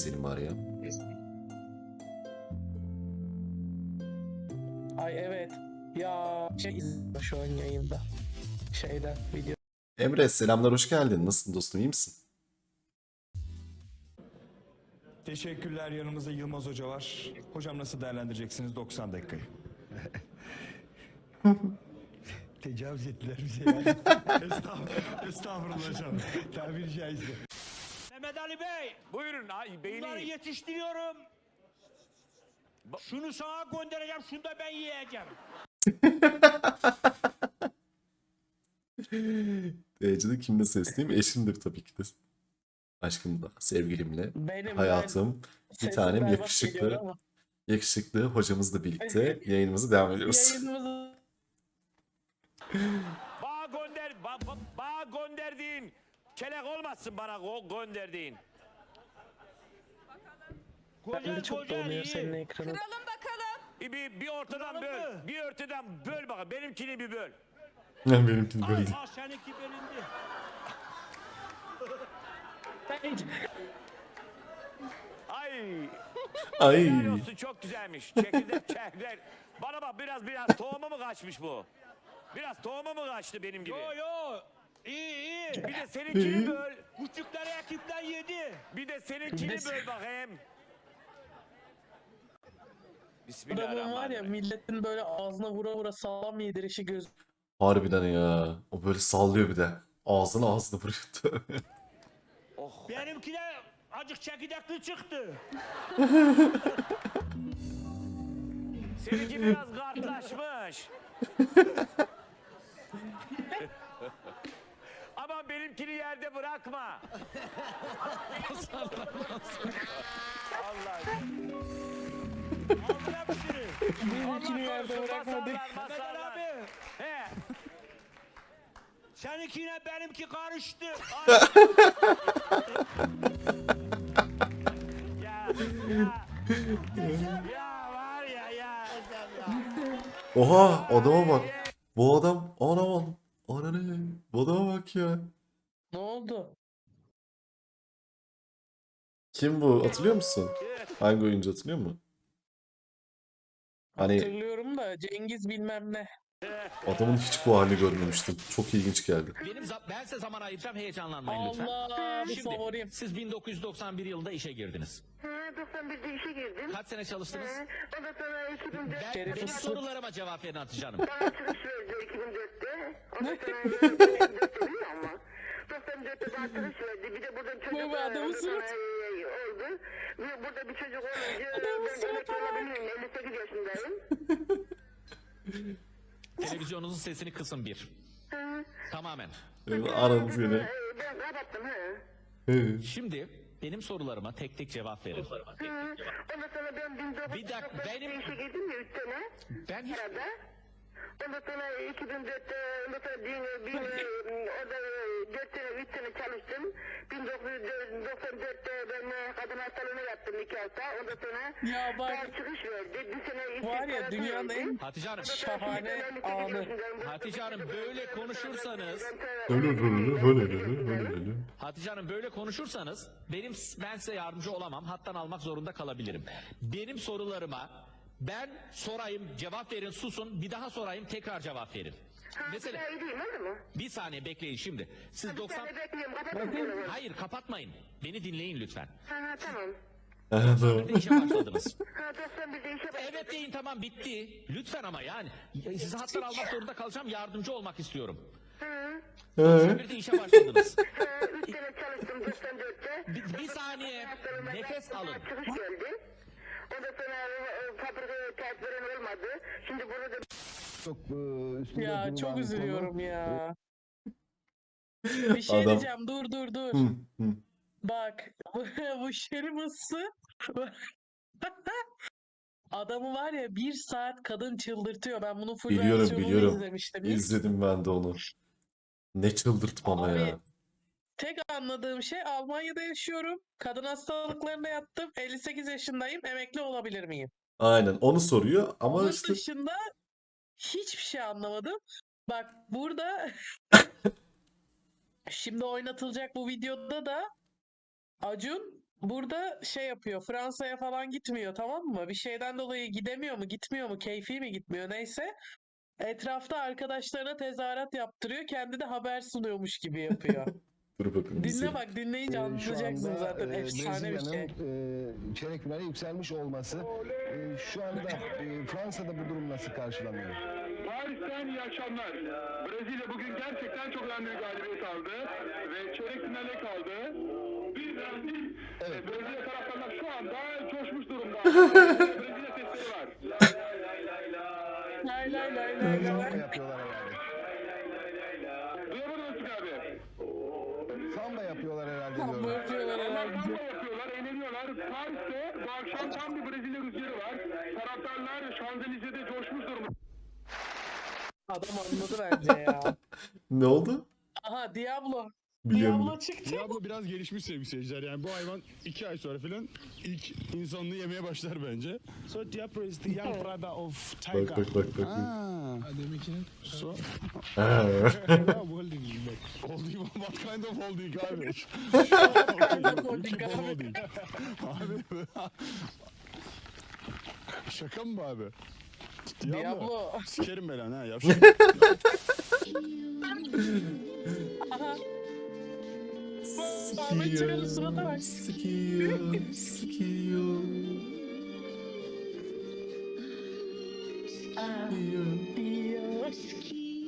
izleyelim bari ya. Ay evet. Ya şey izliyorum şu an yayında. Şeyden video. Emre selamlar hoş geldin. Nasılsın dostum iyi misin? Teşekkürler. Yanımızda Yılmaz Hoca var. Hocam nasıl değerlendireceksiniz 90 dakikayı? Tecavüz ettiler bize yani. Estağfurullah, estağfurullah hocam. Tabiri caizse. Mehmet Ali Bey, Buyurun ay bunları beyni. yetiştiriyorum. Şunu sana göndereceğim, şunu da ben yiyeceğim. Derecede kimle sesliyim? Eşimdir tabii ki de. Aşkımla, sevgilimle, Benim hayatım, bir Sesim tanem yakışıklı, yakışıklı hocamızla birlikte yayınımızı devam ediyoruz. Yayınımızı kelek olmasın bana gönderdiğin. Güzel çok donuyor iyi. senin ekranın. Kıralım bakalım. Bir, bir, bir ortadan böl. Bir ortadan böl bakalım. Benimkini bir böl. Benimkini böyle. Ah seninki belindi. Ay. Ay. Helal olsun çok güzelmiş. Çekirdek çekirdek. Bana bak biraz biraz tohumu mu kaçmış bu? Biraz tohumu mu kaçtı benim gibi? Yo yo. İyi iyi. Bir de seninkini böl. Küçükleri ekipten yedi. Bir de seninkini de- böl bakayım. Adamın var ya Bismillahirrahmanirrahim. milletin böyle ağzına vura vura sağlam yedirişi göz. Harbiden ya. O böyle sallıyor bir de. Ağzına ağzına vuruyor. Oh. Benimki de acık çekirdekli çıktı. Seninki biraz kartlaşmış. Ama benimkini yerde bırakma. Allah. Benimkini yerde masarlar, Mehmet abi. He. Seninkiyle benimki karıştı. Ya, ya. ya var ya ya. Oha adama bak. Bu adam anam ana ne? Bu adama bak ya. Ne oldu? Kim bu? Hatırlıyor musun? Hangi oyuncu hatırlıyor musun? Hani Hatırlıyorum da Cengiz bilmem ne. Adamın hiç bu halini görmemiştim. Çok ilginç geldi. Benim za- ben size zaman ayıracağım heyecanlanmayın lütfen. Allah Şimdi favorim. siz 1991 yılında işe girdiniz. Ha, 91'de işe girdim. Kaç sene çalıştınız? Ha, Ondan sonra 2004'te Ben, Şeref benim olsun. sorularıma cevap verin Hatice Hanım. bana çıkış verdi 2004'te. Ondan sonra 2004'te değil ama. 94'te bana çıkış verdi. Bir de buradan çocuk Bu adamın ondan sonra, suratı. e, oldu. Ve burada bir çocuk olunca Adamın ben emekli suratı var. olabilirim. 58 yaşındayım. Televizyonunuzun sesini kısın bir. Tamamen. Anam seni. e, ben kapattım ha. He. Şimdi benim sorularıma tek tek cevap verin. Ondan sonra ben 1994'te Bir dakika, benim- işe girdim ya 3 sene. Ben hiç... Arada. Ondan sonra 2004'te ondan sonra bin, bin, orada 4 sene 3 sene çalıştım. 1994'te ben e, kadın hastalığına yattım 2 hafta. Ondan sonra Ya bak bana çıkış verdi. Bir sene işe var ya dünyanın en Hatice Hanım. şahane anı. Hatice Hanım böyle konuşursanız Öyle öyle öyle öyle öyle öyle. Hatice Hanım böyle konuşursanız benim ben size yardımcı olamam. Hattan almak zorunda kalabilirim. Benim sorularıma ben sorayım cevap verin susun bir daha sorayım tekrar cevap verin. Mesela... Mesela iyi değil mi olur mu? bir saniye bekleyin şimdi. Siz Bir 90 sene bekliyorum. Kapatalım telefonu. Hayır kapatmayın. Beni dinleyin lütfen. Ha ha tamam. Ha, tamam. Bir işe başladınız. Ha 91'de işe başladım. Evet deyin tamam bitti. Lütfen ama yani. Sizi hattan almak zorunda kalacağım. Yardımcı olmak istiyorum. Hı. Bir de işe başladınız. Ha 3 sene çalıştım 94'te. Bir, bir saniye nefes alın. Geldi. Ondan sonra e, fabrikaya kağıt veren olmadı. Şimdi burada da Ya çok üzülüyorum ya. Bir şey Adam- diyeceğim dur dur dur. Hı, hı. Bak bu, şeriması Adamı var ya bir saat kadın çıldırtıyor. Ben bunu full Biliyorum, versiyonunu biliyorum. izlemiştim. İzledim ben de onu. Ne çıldırtmama Abi, ya. Tek anladığım şey Almanya'da yaşıyorum. Kadın hastalıklarına yattım. 58 yaşındayım. Emekli olabilir miyim? Aynen onu soruyor ama Onun işte dışında hiçbir şey anlamadım. Bak burada şimdi oynatılacak bu videoda da Acun Burada şey yapıyor. Fransa'ya falan gitmiyor tamam mı? Bir şeyden dolayı gidemiyor mu, gitmiyor mu, keyfi mi gitmiyor neyse. Etrafta arkadaşlarına tezahürat yaptırıyor. Kendi de haber sunuyormuş gibi yapıyor. Dur bakın Dinle bak dinleyince Ee, anlayacaksın zaten. e, Efsane bir şey. E, çeyrek finale yükselmiş olması e, şu anda e, Fransa'da bu durum nasıl karşılanıyor? Paris'ten iyi akşamlar. Brezilya bugün gerçekten çok önemli bir galibiyet aldı ve çeyrek finale kaldı. Bir Brezilya, Evet. Brezilya taraftarlar şu anda coşmuş durumda. Adam anladı bence ya. Ne oldu? Aha Diablo. Biliyorum. Diablo çıktı. Diablo biraz gelişmiş sevgili seyirciler. Yani bu hayvan iki ay sonra falan ilk insanlığı yemeye başlar bence. So Diablo is the young brother of Tiger. Bak bak bak bak. Ah. So, Ha. holding bak. Holding what kind of holding abi? kind of holding abi? Abi. Şaka mı bu abi? Diablo. Sikerim belanı ha yavşak. Sikiyor. Sikiyor. Sikiyor.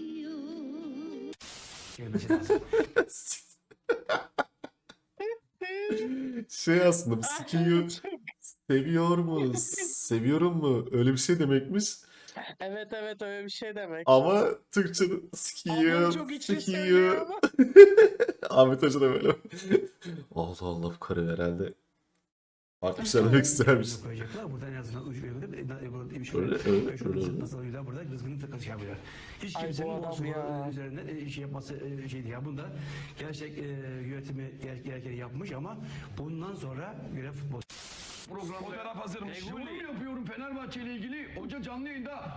Şey aslında sikiyor. Seviyor mu? Seviyorum mu? Öyle bir şey demekmiş. Evet evet öyle bir şey demek. Ama Türkçe'de sikiyor, çok içli söylüyor sikiyor. Ahmet Hoca da böyle. Allah Allah bu karı herhalde. Farklı bir şey demek istermiş. koyacaklar. Buradan en azından uç verilip Öyle, öyle, öyle. nasıl oluyor burada rızkını takası yapıyor. Hiç kimsenin bu adam asıl ya. üzerinde e, şey yapması e, şeydi ya. Bunda gerçek e, yönetimi ger- gerekeni yapmış ama bundan sonra görev futbol. Fotoğraf hazırmış. Yorum yapıyorum Fenerbahçe ile ilgili. Hoca canlı yayında.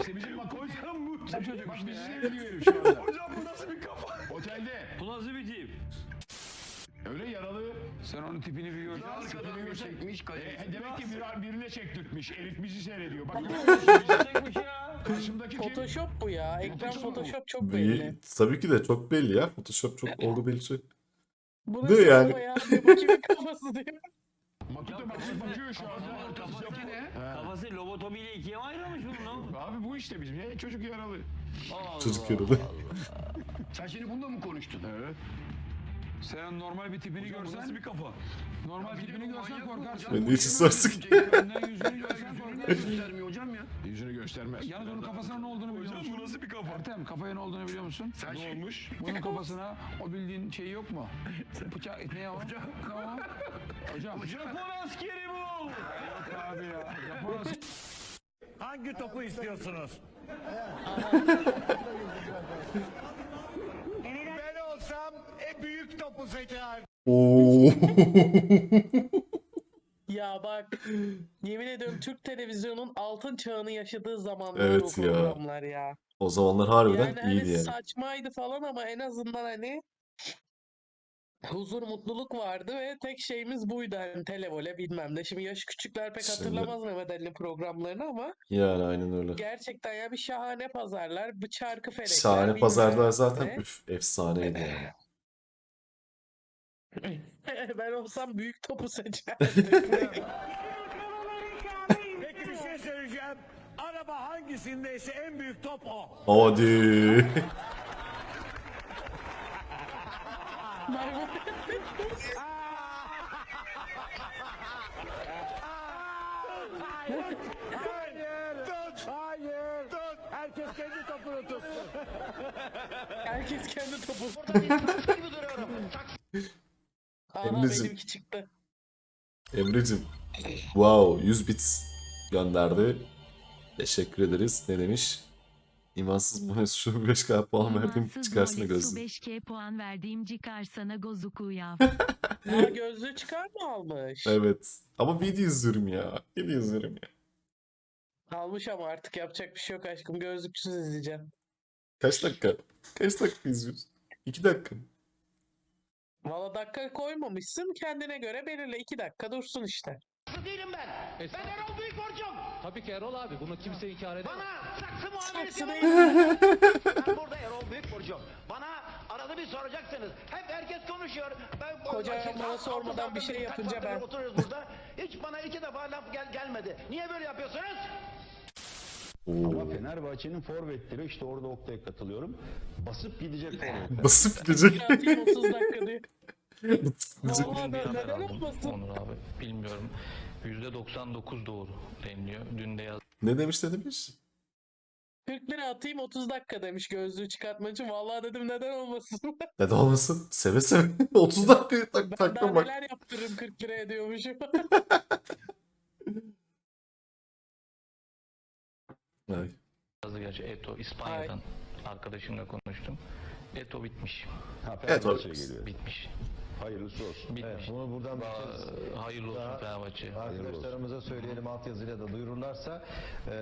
işte bizim bak koysam bu. Bu çocuk bak bizi seviyor herif şu anda. Hocam bu nasıl bir kafa? Otelde. Bu nasıl bir tip? Öyle yaralı. Sen onun tipini bir gördün. Arkadan bir çekmiş. E, demek ki bir, birine çektirtmiş. Elif bizi seyrediyor. Bak karşımdaki? Photoshop bu ya. Ekran Photoshop çok belli. Tabii ki de çok belli ya. Photoshop çok oldu belli şey. Bu Ne nasıl yani? ya? Bu kimin kafası diyor. Makine bak bakıyor şu anda. Ortası ne? Kafası lobotomiyle ikiye mi ayrılmış bunun? Abi bu işte bizim ya, çocuk yaralı. Çocuk yaralı. Sen şimdi bununla mı konuştun? Evet. Sen normal bir tipini görsen nasıl bir kafa? Normal tipini görsen korkarsın. Ben de hiç sarsık. Benden yüzünü görsen korkarsın. göstermiyor hocam ya. Yüzünü göstermez. Yalnız onun kafasına ne olduğunu biliyor musun? Hocam bu nasıl bir kafa? Ertem kafaya ne olduğunu biliyor musun? Sen ne olmuş? Bunun kafasına o bildiğin şey yok mu? Bıçak ne o? Hocam. Hocam. Hocam. Japon askeri bu! Yok abi ya. Japon askeri. Hangi topu istiyorsunuz? en büyük topu seçerdim. Oo. Ya bak yemin ediyorum Türk televizyonunun altın çağını yaşadığı zamanlar Evet o ya. programlar ya. O zamanlar harbiden Yani hani iyiydi yani. saçmaydı falan ama en azından hani huzur, mutluluk vardı ve tek şeyimiz buydu hani televole bilmem ne. Şimdi yaş küçükler pek Şimdi- hatırlamaz Mehmet Ali'nin programlarını ama Yani aynen öyle. gerçekten ya bir şahane pazarlar, bir çarkı felekler, Şahane bilmem pazarlar zaten ne. üf efsaneydi yani. Ben olsam büyük topu seçerdim. Peki bir şey söyleyeceğim. Araba hangisindeyse en büyük top o. Hadi. Hayır. Tut. Hayır. Tut. Herkes kendi topunu tutsun. Herkes kendi topu. Aha Emre'cim. benimki çıktı. Emre'cim. Wow 100 bits gönderdi. Teşekkür ederiz. Ne demiş? İmansız şu 5k puan verdiğim İmansız çıkarsın Molik su gözüm. 5K puan verdiğim çıkarsana gozuku ya. Aa gözlüğü çıkar mı almış? Evet. Ama video izliyorum ya. Video izliyorum ya. Almış ama artık yapacak bir şey yok aşkım. Gözlüksüz izleyeceğim. Kaç dakika? Kaç dakika izliyorsun? 2 dakika. mı? Valla dakika koymamışsın kendine göre belirle 2 dakika dursun işte. değilim ben. Ben Erol Büyükborcum. Tabii ki Erol abi. Bunu kimse inkar edemez. Bana saksı muamelesi yapın. ben burada Erol Büyükborcum. Bana arada bir soracaksınız. Hep herkes konuşuyor. Ben Koca bana sormadan bir şey yapınca ben- Oturuyoruz burada. Hiç bana iki defa laf gel gelmedi. Niye böyle yapıyorsunuz? Ama Fenerbahçe'nin forvetleri işte orada Oktay'a katılıyorum. Basıp gidecek forvetler. Basıp gidecek. Atayım 30 dakika da neden olmasın? Onur abi bilmiyorum. %99 doğru deniliyor. Dün de yazdım. ne demiş ne demiş? 40 lira atayım 30 dakika demiş gözlüğü çıkartmak için. Vallahi dedim neden olmasın? Neden olmasın? Seve seve. 30 dakika tak ben daha bak. neler yaptırırım 40 liraya diyormuşum. Ay. Yazdı gerçi Eto İspanya'dan arkadaşımla konuştum. Eto bitmiş. Ha, Evet, Fenerbahçe'ye geliyor. Bitmiş. Hayırlısı olsun. Bitmiş. bunu buradan Aa, hayırlı olsun Fenerbahçe. arkadaşlarımıza söyleyelim altyazıyla da duyururlarsa eee,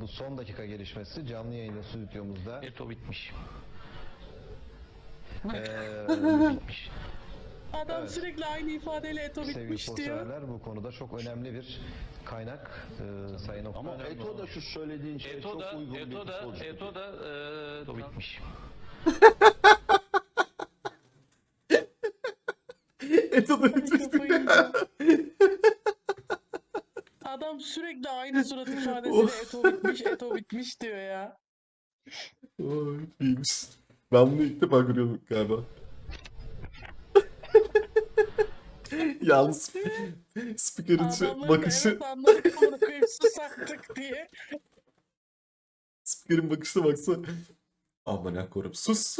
bu son dakika gelişmesi canlı yayında stüdyomuzda Eto bitmiş. eee Bitmiş. Adam Evet. sürekli aynı ifadeyle eto sevgili bitmiş diyor. sporseverler bu konuda çok önemli bir kaynak eee Sayın Oktay. Ama Eto da şu söylediğin şey Eto çok da uygun bir Eto da futbolcu. Eto da eee, Eto bitmiş. Eto da yiyeceğim. Adam sürekli aynı surat ifadesiyle eto bitmiş, eto bitmiş diyor ya. Oy, iyiymiş. Ben bunu ilk defa görüyorum galiba. Yalnız spikerin şu bakışı, diye. spikerin bakışına baksa. Aman korum sus.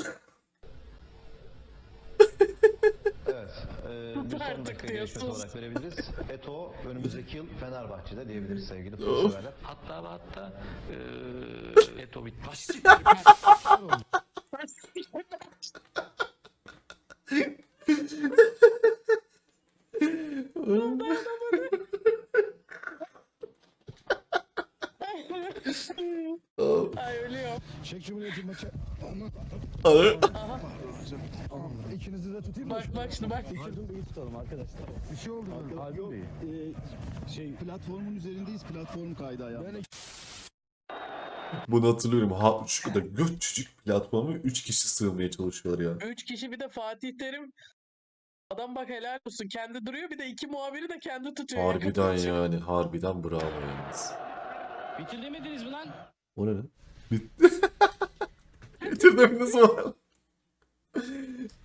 Evet. eee bir son dakika gelişmesi olarak verebiliriz. Eto önümüzdeki yıl Fenerbahçe'de diyebiliriz sevgili sporseverler. Hatta ve hatta eee Eto bitmiş. İkinizi de tutayım mı? Bak bak şimdi bak. Bey'i tutalım arkadaşlar. Bir şey oldu mu? Haldun Bey. şey platformun üzerindeyiz. Platform kaydı ayağı. Ben bunu hatırlıyorum. Ha, şu kadar göt çocuk platformu 3 kişi sığmaya çalışıyorlar ya. Üç kişi bir de Fatih Terim. Adam bak helal olsun. Kendi duruyor bir de iki muhabiri de kendi tutuyor. Harbiden kapıyı açıyor. yani. Harbiden bravo yalnız. Bitir demediniz mi lan? O ne lan? Bitirdiniz mi?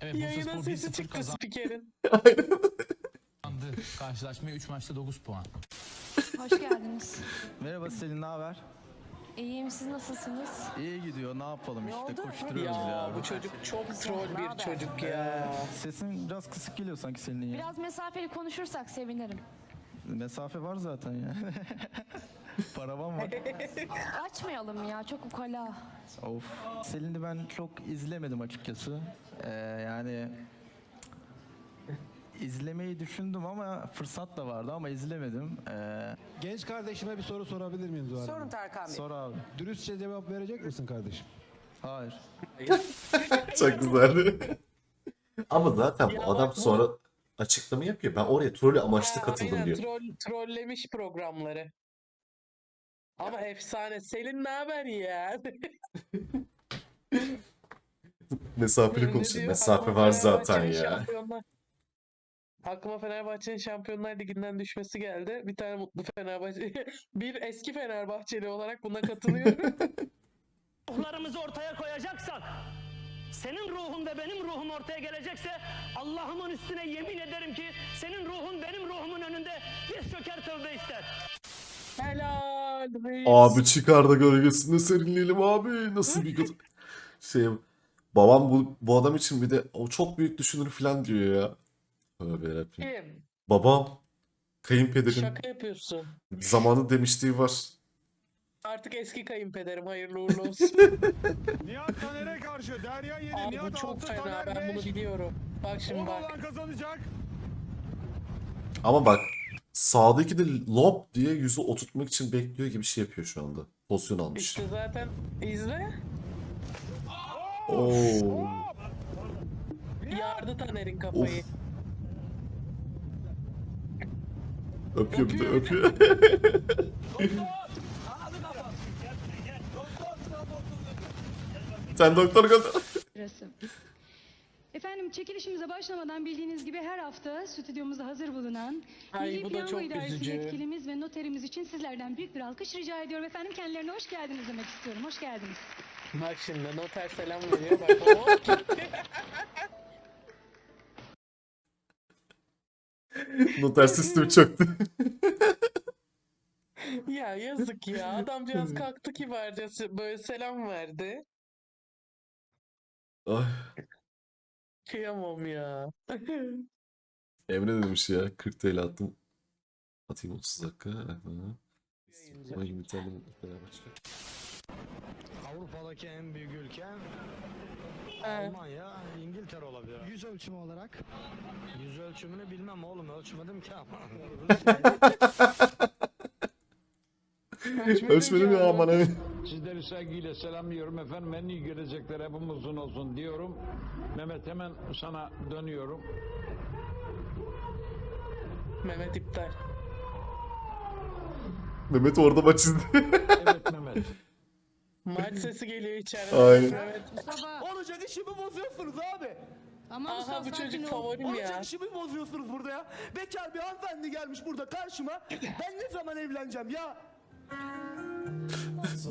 Evet Yayına sesi çıktı spikerin. kazandı. Karşılaşmaya 3 maçta 9 puan. Hoş geldiniz. Merhaba Selin ne haber? İyiyim siz nasılsınız? İyi gidiyor ne yapalım Ne işte koşturuyoruz ya. Ya bu çocuk çok troll bir çocuk ya. Sesin biraz kısık geliyor sanki senin ya. Biraz mesafeli konuşursak sevinirim. Mesafe var zaten ya. Paravan var. Açmayalım ya çok ukala. of. Selin'i ben çok izlemedim açıkçası. Ee, yani izlemeyi düşündüm ama fırsat da vardı ama izlemedim. Ee, Genç kardeşime bir soru sorabilir miyim Zuhal Sorun Tarkan sor abi. Dürüstçe cevap verecek misin kardeşim? Hayır. Çok güzeldi. Ama zaten bu adam sonra açıklama yapıyor. Ben oraya troll amaçlı katıldım aynen, diyor. Troll, trollemiş programları. Ama efsane. Selin ne haber ya? Mesafeli konuşuyor. Mesafe var zaten ya. Şampiyonlar... Aklıma Fenerbahçe'nin Şampiyonlar Ligi'nden düşmesi geldi. Bir tane mutlu Fenerbahçe. bir eski Fenerbahçeli olarak buna katılıyorum. Ruhlarımızı ortaya koyacaksak, senin ruhun ve benim ruhum ortaya gelecekse Allah'ımın üstüne yemin ederim ki senin ruhun benim ruhumun önünde diz çöker tövbe ister. Helal. reis. Abi çıkar da gölgesinde serinleyelim abi. Nasıl bir. Şey babam bu, bu adam için bir de o çok büyük düşünür falan diyor ya. Tövbe yarabbim. Kim? Babam kayınpederin Şaka yapıyorsun. zamanı demişliği var. Artık eski kayınpederim hayırlı uğurlu olsun. Nihat Taner'e karşı Derya yedi. Abi bu Nihat çok fena Taner ben bunu biliyorum. Bak şimdi bak. kazanacak. Ama bak sağdaki de lob diye yüzü oturtmak için bekliyor gibi şey yapıyor şu anda. Pozisyon almış. İşte zaten izle. Oo. Yardı Taner'in kafayı. Öpüyor bir de öpüyor. Sen doktor gönder. Burası. Efendim çekilişimize başlamadan bildiğiniz gibi her hafta stüdyomuzda hazır bulunan Ay, Milli bu da Piyango çok İdaresi üzücü. yetkilimiz ve noterimiz için sizlerden büyük bir alkış rica ediyorum. Efendim kendilerine hoş geldiniz demek istiyorum. Hoş geldiniz. Bak şimdi noter selam veriyor. Bak hop gitti. Noter sistemi çöktü. ya yazık ya. Adamcağız kalktı kibarca böyle selam verdi. Ay, Kıyamam ya. Emre demiş ya? 40 TL attım. Atayım 30 dakika. Ama 20 TL beraber çıkar. Avrupa'daki en büyük ülke He. Almanya, İngiltere olabilir. Yüz ölçümü olarak Yüz ölçümünü bilmem oğlum ölçmedim ki ama. Ölçmedim ya aman evi. Sizleri sevgiyle selamlıyorum efendim. En iyi gelecekler hepimizin olsun diyorum. Mehmet hemen sana dönüyorum. Mehmet iptal. Mehmet orada maç izledi. Evet Mehmet. Maç sesi geliyor içeriden. Aynen. Mehmet. Olacak işimi bozuyorsunuz abi. Aha bu çocuk favorim ya. işimi bozuyorsunuz burada ya. Bekar bir hanımefendi gelmiş burada karşıma. Ben ne zaman evleneceğim ya?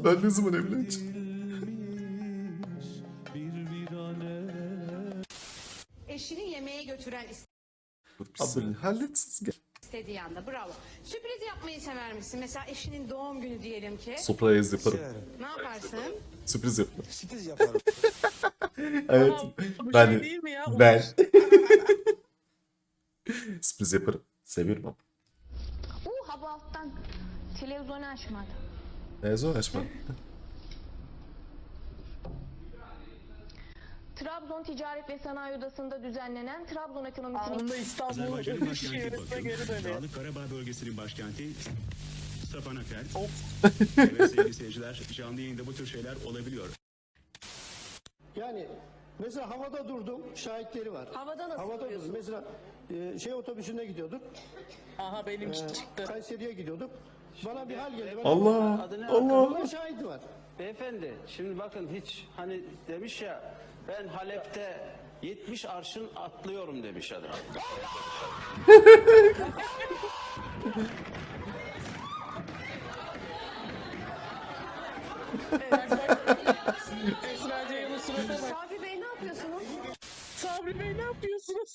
Ben ne zaman evleneceğim? Eşini yemeğe götüren Abi hallet. Gel. istediği anda bravo. Sürpriz yapmayı sever misin? Mesela eşinin doğum günü diyelim ki. Surprise yaparım. Ne yaparsın? Sürpriz yaparım. Sürpriz yaparım. Evet. Bu Ben şey değil mi ya? ben sürpriz yaparım. Seviyorum ama. Uh hava alttan. Televizyonu açmadı. Ne zor açma. Trabzon Ticaret ve Sanayi Odası'nda düzenlenen Trabzon ekonomisini Anında İstanbul şehrine geri dönüyor. Karabağ bölgesinin başkenti Stepanaker. Of. evet sevgili seyirciler canlı yayında bu tür şeyler olabiliyor. Yani mesela havada durdum şahitleri var. Havada nasıl Havada durdum. duruyorsun? Mesela e, şey otobüsünde gidiyorduk. Aha benim e, çıktı. Kayseri'ye gidiyorduk. Bana bir hal geldi. Ben- Allah. Allah. Bunun şahidi var. Beyefendi şimdi bakın hiç hani demiş ya ben Halep'te 70 arşın atlıyorum demiş adam. Esra surata bak. Sabri Bey ne yapıyorsunuz? Sabri Bey ne yapıyorsunuz?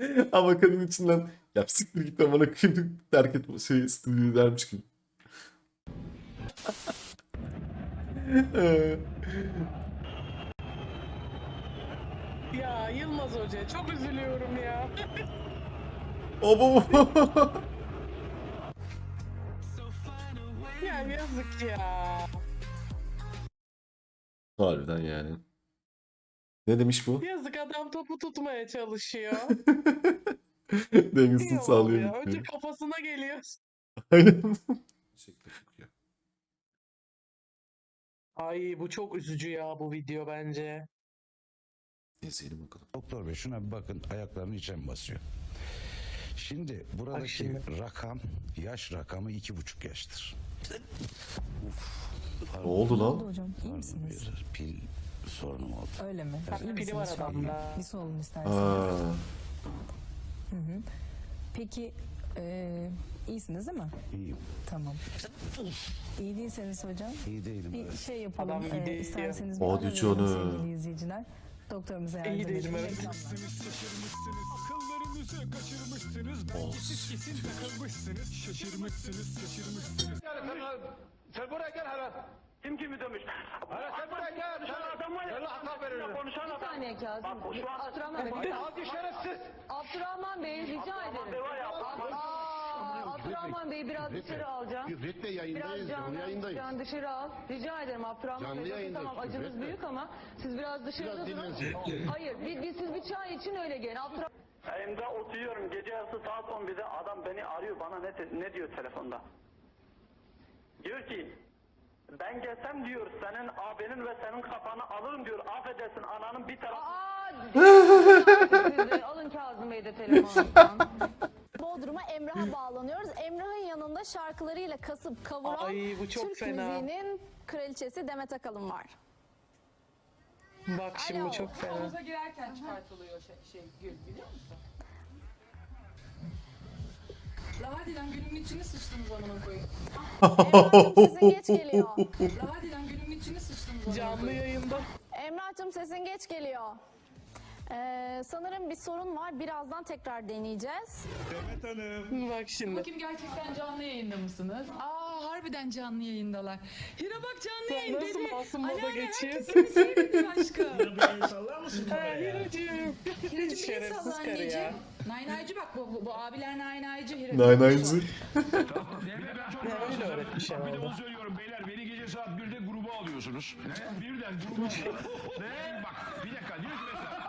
Ama kadın içinden ya siktir git amına koyayım terk et şey stüdyoyu dermiş gibi. Ya Yılmaz Hoca çok üzülüyorum ya. Obo. ya yazık ya. Harbiden yani. Ne demiş bu? Yazık adam topu tutmaya çalışıyor. Dengesini ya. sağlıyor. Önce kafasına geliyor. Aynen. Ay bu çok üzücü ya bu video bence. İzleyelim bakalım. Doktor bey şuna bir bakın ayaklarını içe basıyor. Şimdi buradaki şimdi. rakam yaş rakamı iki buçuk yaştır. Ne oldu lan? Hocam iyi misiniz? Bir pil sorunum oldu. Öyle mi? Bak, İyi pili var misiniz şu anda? adamda. Bir solun isterseniz. Aa, Hı hı. Peki eee iyisiniz değil mi? İyiyim. Tamam. İyi değilseniz hocam İyi değilim. bir evet. şey yapalım. Adam iyi değil ya. isterseniz bir Hadi ara verelim canım. sevgili izleyiciler. Doktorumuza yardım İyi değilim, edelim. evet. Akıllarınızı kaçırmışsınız. Siz kesin takılmışsınız. Şaşırmışsınız, şaşırmışsınız. Sen buraya gel hele. Kim kimi demiş? Hele sen buraya gel. Sen adam var ya. Allah hata. Konuşan adam. Bir saniye Kazım. Bak şu an. Abdurrahman Bey. Hadi şerefsiz. Abdurrahman Bey rica Abdurrahman ederim. Bey var ya, Abdurrahman- Aa, Abdurrahman Bey biraz dışarı alacağım. Biraz yayındayız. Canlı canlı, yayındayız. can dışarı al. Rica ederim Abdurrahman Canlı Bey. Yayındayız, Tamam acınız büyük ama siz biraz dışarıda Biraz durun. Hayır bir, bir, siz bir çay için öyle gelin. Abdurrahman Evimde oturuyorum. Gece yarısı saat 11'de adam beni arıyor. Bana ne, ne diyor telefonda? Diyor ki ben gelsem diyor senin abinin ve senin kafanı alırım diyor. Affedersin ananın bir tarafı. Aa Sizi alın Kazım Bey de telefonunuzdan. Bodrum'a Emrah'a bağlanıyoruz. Emrah'ın yanında şarkılarıyla kasıp kavuran Ay, bu çok Türk fena. müziğinin kraliçesi Demet Akalın var. Bak şimdi çok fena. Havuza girerken çıkartılıyor şey, şey gül biliyor musun? La hadi lan gülümün içine sıçtınız amına koyayım. Sesin geç geliyor. La hadi lan gülümün içine sıçtınız amına Canlı koyayım. yayında. Emrah'cığım sesin geç geliyor. Ee, sanırım bir sorun var. Birazdan tekrar deneyeceğiz. Bak şimdi. Bakayım gerçekten canlı yayında mısınız? Aa harbiden canlı yayındalar. Hira bak canlı Sen yayın nasıl dedi. masum moda Anneanne geçiyorsun? herkes seni seyrediyor aşkım. Ha, Hiracığım. Hiracığım bir Şerefsiz salla karı ya. anneciğim. Naynaycı bak bu, bu, bu abiler naynaycı. Hira. Naynaycı. Devlet ben çok Ne rahatsızım. öyle öğretmiş Bir de herhalde. onu söylüyorum beyler. Beni gece saat 1'de gruba alıyorsunuz. Ne? Birden gruba Ne? Bak bir dakika. Diyor ki mesela.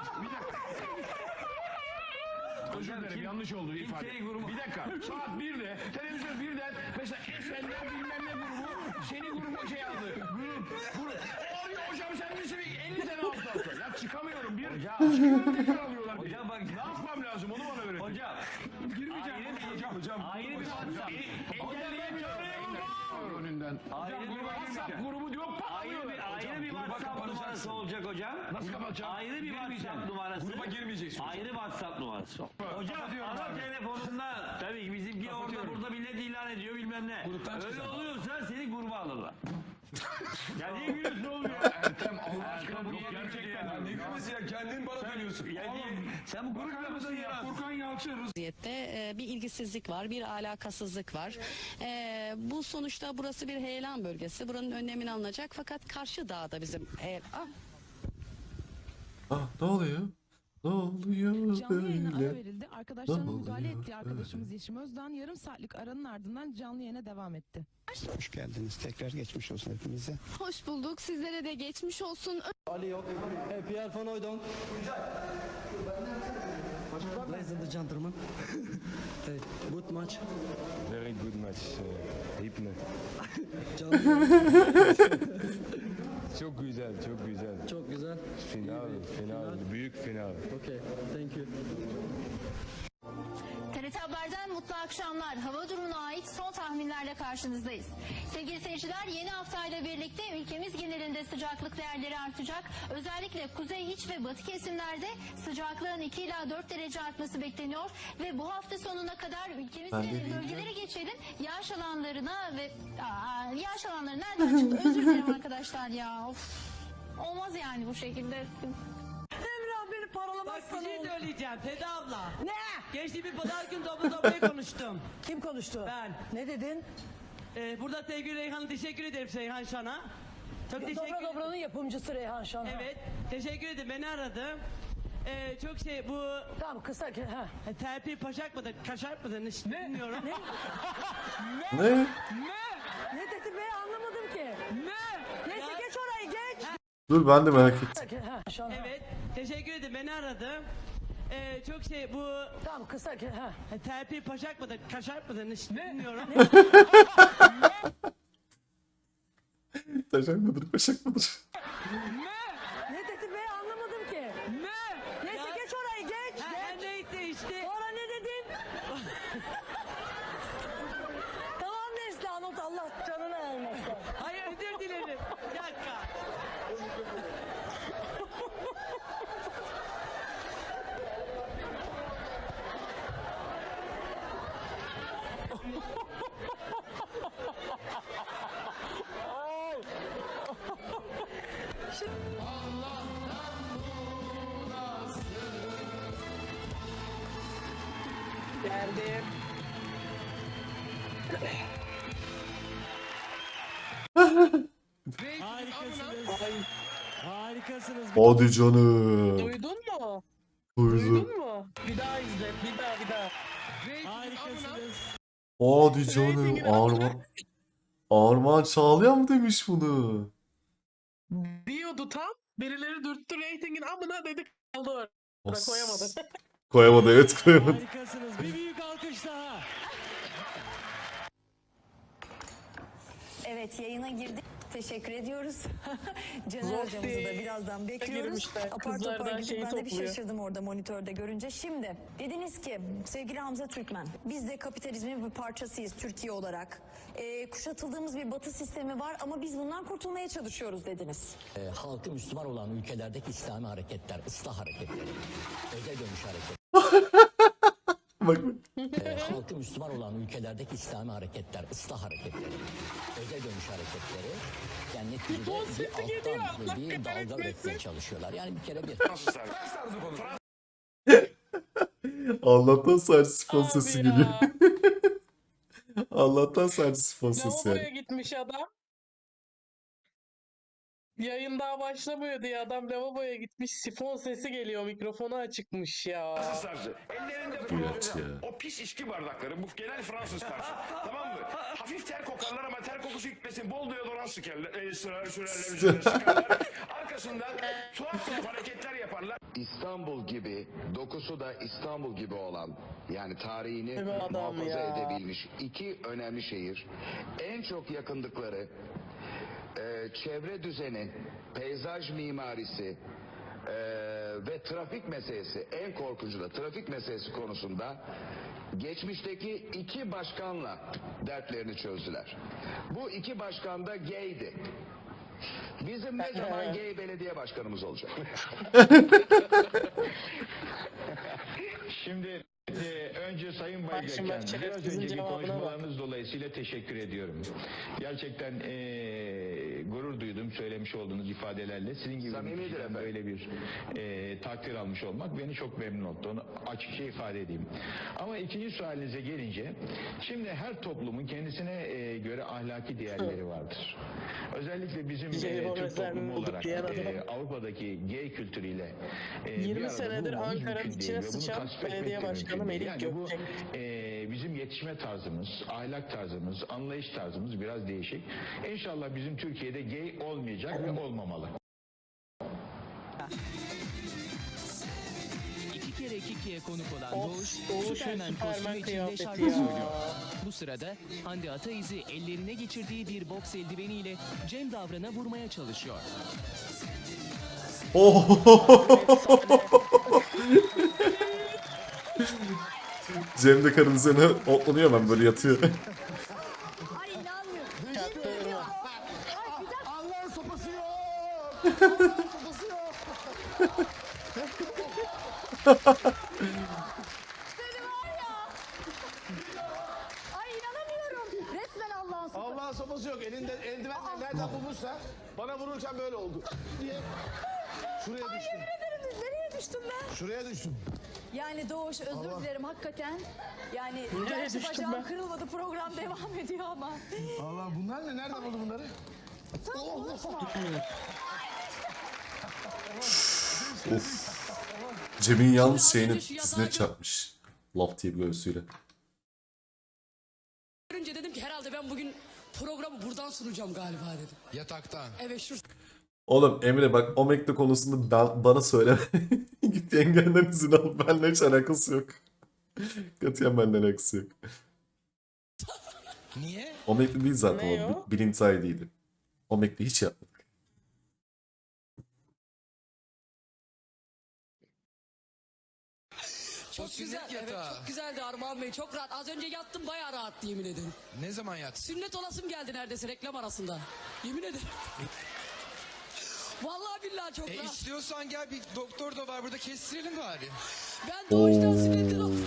Özür dilerim yanlış oldu ifade. Bir dakika. Saat 1'de televizyon birden mesela Esenler bilmem ne grubu seni gruba şey aldı. Grup. Grup. Arıyor hocam sen misin? 50 tane alta. Ya çıkamıyorum. Bir çıkıyorum tekrar alıyorlar. Hocam bak- Ne yapmam lazım onu bana öğretin. Hocam. Girmeyeceğim. Ayrı bir- hocam ayrı bir WhatsApp. Engelleyemiyorum. Önünden. Ayrı bir WhatsApp grubu diyor. Ayrı bir, ayrı bir WhatsApp numarası olacak hocam. Nasıl kapatacağım? Ayrı bir WhatsApp numarası. Gruba girmeyeceksin. Ayrı WhatsApp numarası. Hocam abi. telefonunda tabii bizimki orada burada millet ilan ediyor bilmem ne. Öyle oluyorsa seni gruba alırlar. ya niye gülüyorsun oğlum ya? Ertem Allah aşkına bu Ertem, gerçekten. ya. Ne gülmesi ya kendin bana söylüyorsun. Ya niye? Sen bu grupta mısın ya? Furkan Yalçın vaziyette e, bir ilgisizlik var, bir alakasızlık var. E, bu sonuçta burası bir heyelan bölgesi. Buranın önlemini alınacak fakat karşı dağda bizim he- ah, Ah ne oluyor? Ne oluyor Canlı yayına ara böyle? verildi. Arkadaşlarına Ne müdahale oluyor ettiği arkadaşımız Yeşim Özdan yarım saatlik aranın ardından canlı yayına devam etti. Hoş geldiniz. Tekrar geçmiş olsun hepimize. Hoş bulduk. Sizlere de geçmiş olsun. Ali yok. Hey, Pierre Van Hooydonk. Ladies and gentlemen. hey, good match. Very good match. Hipne. çok güzel, çok güzel. Çok güzel. Final, final, büyük final. Okay, thank you. Akşamlar. Hava durumuna ait son tahminlerle karşınızdayız. Sevgili seyirciler yeni haftayla birlikte ülkemiz genelinde sıcaklık değerleri artacak. Özellikle kuzey iç ve batı kesimlerde sıcaklığın 2 ila 4 derece artması bekleniyor. Ve bu hafta sonuna kadar ülkemiz Ben de genelinde bilmiyorum. bölgelere geçelim. Yağış alanlarına ve Aa, yağış alanları nereden çıktı? Özür dilerim arkadaşlar ya. Of. Olmaz yani bu şekilde. Paralamazsan Bak bir şey söyleyeceğim Seda abla. Ne? Geçtiğimiz pazar gün toplu topluya konuştum. Kim konuştu? Ben. Ne dedin? Ee, burada sevgili Reyhan'a teşekkür ederim Reyhan Şan'a. Çok teşekkür ederim. Dobra'nın yapımcısı Reyhan Şan. Evet. Teşekkür ederim. Beni aradı. Ee, çok şey bu... Tamam kısa ki. Ha. Terpi paşak mıdır? Kaşar mıdır? Ne? Bilmiyorum. ne? Ne? Ne? Ne dedi be anlamadım ki. Ne? Neyse geç orayı geç. Dur ben de merak ettim. Evet. Teşekkür ederim. Beni aradı. Ee, çok şey bu... Tamam kısa ki. Ha. Terpi paşak mıdır? Kaşar mıdır? Ne? Bilmiyorum. Taşak mıdır, paşak mıdır? Geldim. Harikasınız. Ay, Harikasınız. Hadi canım. duydun mu? Duydum. Duydun mu? Bir daha izle. Bir daha bir daha. Harikasınız. Hadi canım. Arman. Arman Çağlayan mı demiş bunu? Diyordu tam. Birileri dürttü reytingin amına dedik kaldı orada. Koyamadı. Koyamadı evet koyamadı. Caner Zor hocamızı da birazdan bekliyoruz. Girmişler, Apar topar gidip ben de bir şaşırdım orada monitörde görünce. Şimdi dediniz ki sevgili Hamza Türkmen biz de kapitalizmin bir parçasıyız Türkiye olarak. Ee, kuşatıldığımız bir batı sistemi var ama biz bundan kurtulmaya çalışıyoruz dediniz. Ee, halkı Müslüman olan ülkelerdeki İslami hareketler, ıslah hareketleri, özel dönüş hareketleri, Bak ee, halkı Müslüman olan ülkelerdeki İslami hareketler, ıslah hareketleri, özel dönüş hareketleri, yani neticede bir alttan bir dalga üretmeye çalışıyorlar. Yani bir kere bir. Allah'tan sadece sifon sesi geliyor. Allah'tan sadece sifon sesi Lavaboya yani. gitmiş adam. Yayın daha başlamıyor diye adam lavaboya gitmiş. Sifon sesi geliyor. Mikrofonu açıkmış ya. Ellerinde Evet program. ya. O pis içki bardakları bu genel Fransız karşı. tamam mı? Hafif ter kokarlar ama ter kokusu gitmesin. Bol deodorant sıkarlar. E, sıra, sürerler üzerine sıkarlar. Arkasından tuhaf tuhaf hareketler yaparlar. İstanbul gibi, dokusu da İstanbul gibi olan, yani tarihini adam muhafaza ya. edebilmiş iki önemli şehir. En çok yakındıkları çevre düzeni, peyzaj mimarisi e, ve trafik meselesi, en korkuncu da trafik meselesi konusunda geçmişteki iki başkanla dertlerini çözdüler. Bu iki başkan da gaydi. Bizim ne zaman gay belediye başkanımız olacak? Şimdi e, önce Sayın bak, Baygakan biraz önceki cevabına bak. konuşmalarınız dolayısıyla teşekkür ediyorum. Gerçekten e, gurur duydum söylemiş olduğunuz ifadelerle. Sizin gibi bir böyle bir e, takdir almış olmak beni çok memnun etti. Onu açıkça ifade edeyim. Ama ikinci sualinize gelince şimdi her toplumun kendisine e, göre ahlaki değerleri vardır. Özellikle bizim Şey e, Türk toplumu olarak e. Avrupa'daki gay kültürüyle e, 20 bir arada senedir Ankara'nın içine sıçan belediye başkanı değil. Melih Yani bu e, bizim yetişme tarzımız, ahlak tarzımız, anlayış tarzımız biraz değişik. İnşallah bizim Türkiye'de gay olmayacak ve olmamalı. İki kere Kiki'ye konuk olan Of, Doğuş, Doğuş'un Superman kostümü içinde kıyafeti şarkı ya. söylüyor. Bu sırada Hande Ataiz'i ellerine geçirdiği bir boks eldiveniyle Cem Davran'a vurmaya çalışıyor. Oh! Cem de karın üzerine otlanıyor ben böyle yatıyor. Ay inanmıyorum. Allah'ın sopası yok. Allah'ın sopası yok. Seni var ya. Ay inanamıyorum. Resmen Allah'ın sopası. Allah'ın sopası yok. Elinde eldivenle nereden bulmuşsa bana vururken böyle oldu. Diye. Şuraya Ay düştüm. yemin ederim nereye düştüm ben? Şuraya düştüm. Yani Doğuş özür Allah. dilerim hakikaten. Yani Nereye gerçi düştüm bacağım ben? kırılmadı program devam ediyor ama. Allah bunlar ne? Nereden buldu bunları? Sen konuşma. of. Cem'in yalnız şeyini dizine çarpmış. Laf diye bir göğsüyle. Görünce dedim ki herhalde ben bugün programı buradan sunacağım galiba dedim. Yataktan. Evet şu Oğlum Emre bak Omek'te konusunda ben, bana söyleme. Git yengenden izin al. Benimle hiç alakası yok. Katiyen benden alakası yok. Niye? Omek'te değil zaten Ne o. o? Bi- Bilinçaydıydı. Omek'te hiç yapmadık. çok güzel. Evet çok güzeldi Armağan Bey. Çok rahat. Az önce yattım bayağı rahattı yemin ederim. Ne zaman yattın? Sünnet olasım geldi neredeyse reklam arasında. Yemin ederim. Vallahi billahi çok rahat. istiyorsan gel bir doktor da var burada kestirelim bari. Ben doğuştan oldum.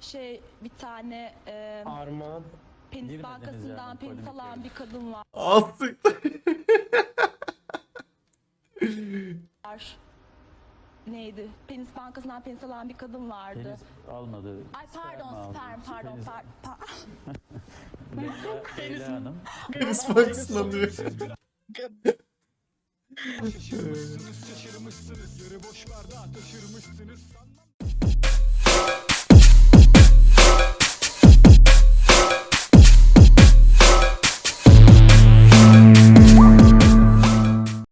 Şey bir tane e, Armağan. penis bankasından penis alan bir kadın var. Astık. Neydi? Penis bankasından penis alan bir kadın vardı. almadı. Ay pardon sperm pardon pardon. Penis Hanım. Bankasından diyor. Şaşırmışsınız, şaşırmışsınız. Yarı boş bardağı taşırmışsınız.